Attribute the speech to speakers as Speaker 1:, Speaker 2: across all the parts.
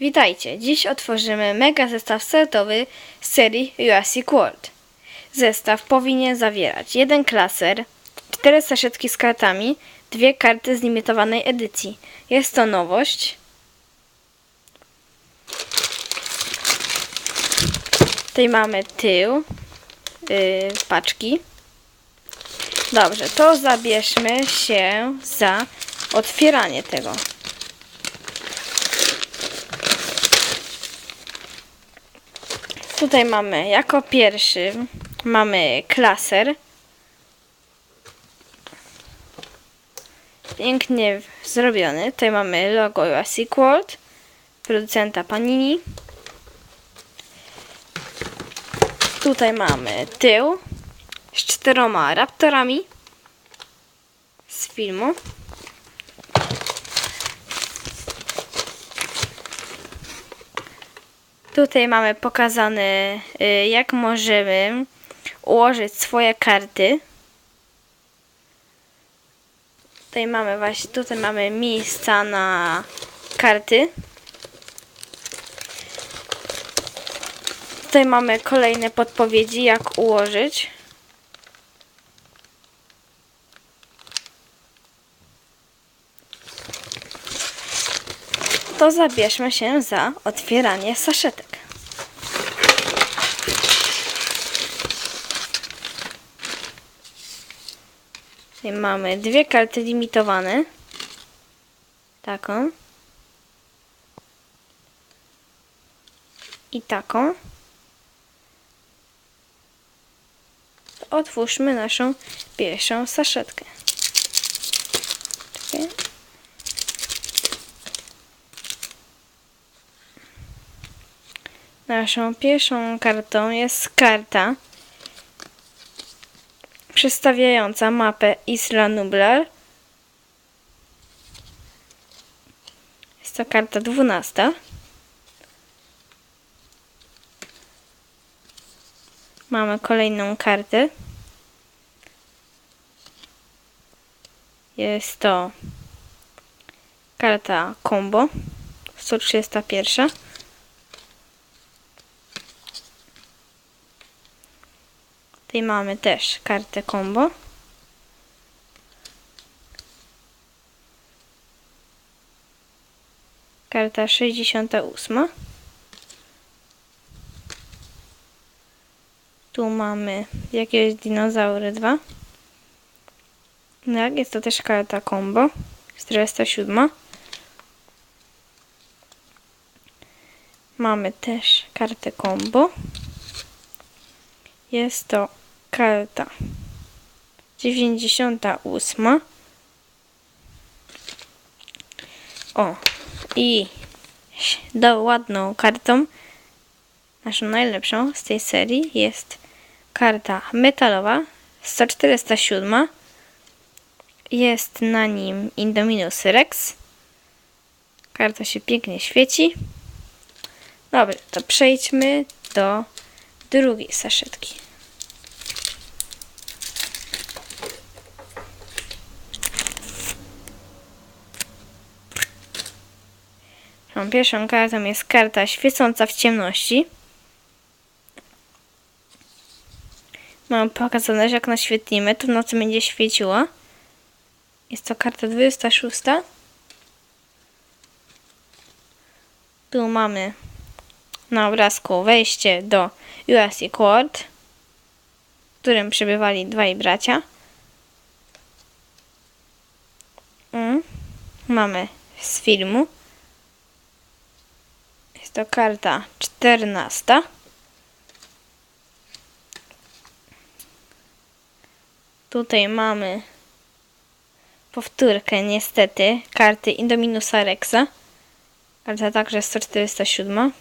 Speaker 1: Witajcie! Dziś otworzymy mega zestaw startowy z serii Jurassic World. Zestaw powinien zawierać jeden klaser, cztery saszetki z kartami, dwie karty z limitowanej edycji. Jest to nowość. Tutaj mamy tył yy, paczki. Dobrze, to zabierzmy się za otwieranie tego. Tutaj mamy jako pierwszy mamy klaser. Pięknie zrobiony. Tutaj mamy logo Jurassic World, producenta Panini. Tutaj mamy tył z czteroma raptorami z filmu. Tutaj mamy pokazane, y, jak możemy ułożyć swoje karty. Tutaj mamy właśnie, tutaj mamy miejsca na karty. Tutaj mamy kolejne podpowiedzi, jak ułożyć. To zabierzmy się za otwieranie saszetek. Tutaj mamy dwie karty limitowane. Taką. I taką. Otwórzmy naszą pierwszą saszetkę. Naszą pierwszą kartą jest karta przedstawiająca mapę Isla Nublar. Jest to karta dwunasta. Mamy kolejną kartę. Jest to karta combo 131. Tutaj mamy też kartę combo. Karta 68. Tu mamy jakieś dinozaury 2. Tak, jest to też karta combo. 407. Mamy też kartę combo. Jest to karta 98. O, i do ładną kartą, naszą najlepszą z tej serii jest karta metalowa 147. Jest na nim Indominus Rex. Karta się pięknie świeci. Dobra, to przejdźmy do drugiej saszetki. Tą pierwszą kartą jest karta świecąca w ciemności. Mam pokazane, że jak naświetlimy, to w nocy będzie świeciła. Jest to karta 26. Tu mamy na obrazku wejście do Jurassic World, w którym przebywali dwaj bracia. Mm. Mamy z filmu. Jest to karta 14. Tutaj mamy powtórkę niestety karty Indominusa Rexa. Karta także 147.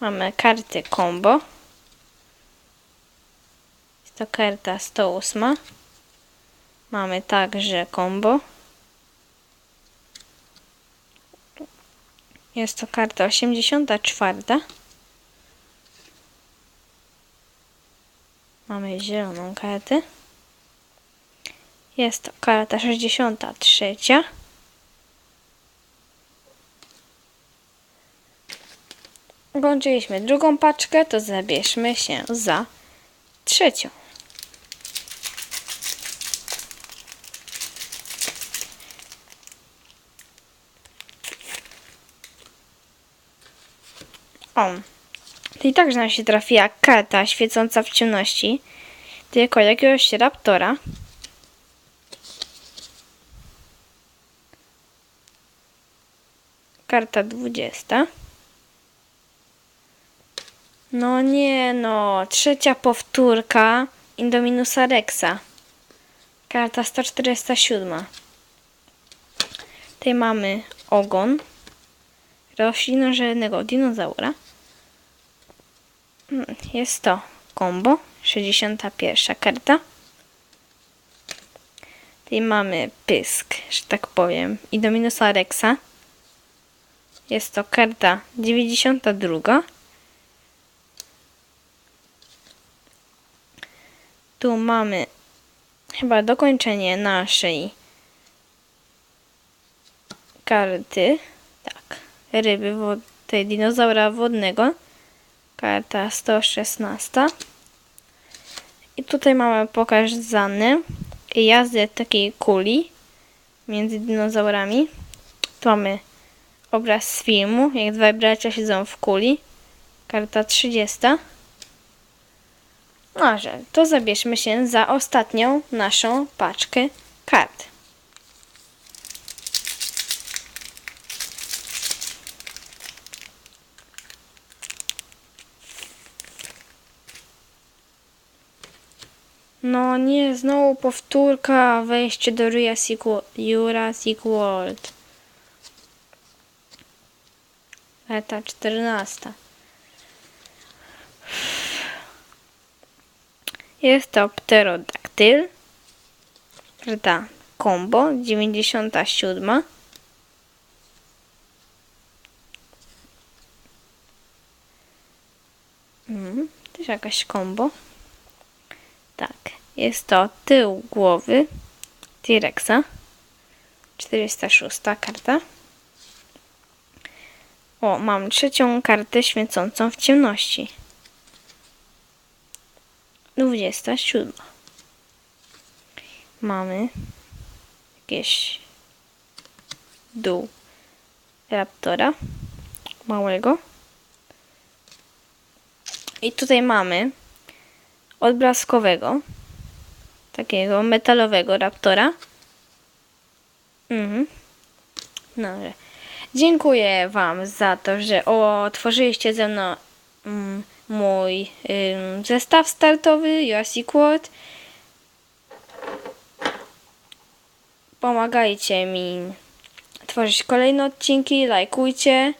Speaker 1: Mamy karty combo. Jest to karta 108. Mamy także combo. Jest to karta 84. Mamy zieloną kartę. Jest to karta 63. Kończyliśmy drugą paczkę, to zabierzmy się za trzecią. O, i także nam się trafiła karta świecąca w ciemności, tylko jakiegoś raptora. Karta 20. No nie no, trzecia powtórka Indominusa Rexa. Karta 147. Tutaj mamy ogon roślinożernego dinozaura. Jest to combo, 61 karta. Tutaj mamy pysk, że tak powiem, Indominusa Rexa. Jest to karta 92. Tu mamy chyba dokończenie naszej karty. Tak, ryby wod- tej dinozaura wodnego. Karta 116. I tutaj mamy pokazane jazdę takiej kuli między dinozaurami. Tu mamy obraz z filmu, jak dwaj bracia siedzą w kuli. Karta 30. Może, to zabierzmy się za ostatnią naszą paczkę kart. No nie, znowu powtórka, wejście do Jurassic, Wo- Jurassic World. Eta 14. Jest to pterodaktyl. Karta combo 97. Mm, też jakaś combo. Jest to tył głowy T-Rexa. 406 karta. O, mam trzecią kartę świecącą w ciemności. 27. Mamy jakieś dół raptora małego. I tutaj mamy odblaskowego, takiego metalowego raptora. Mhm. Dobrze. Dziękuję Wam za to, że otworzyliście ze mną mm, mój zestaw startowy Jurassic World. Pomagajcie mi tworzyć kolejne odcinki, lajkujcie.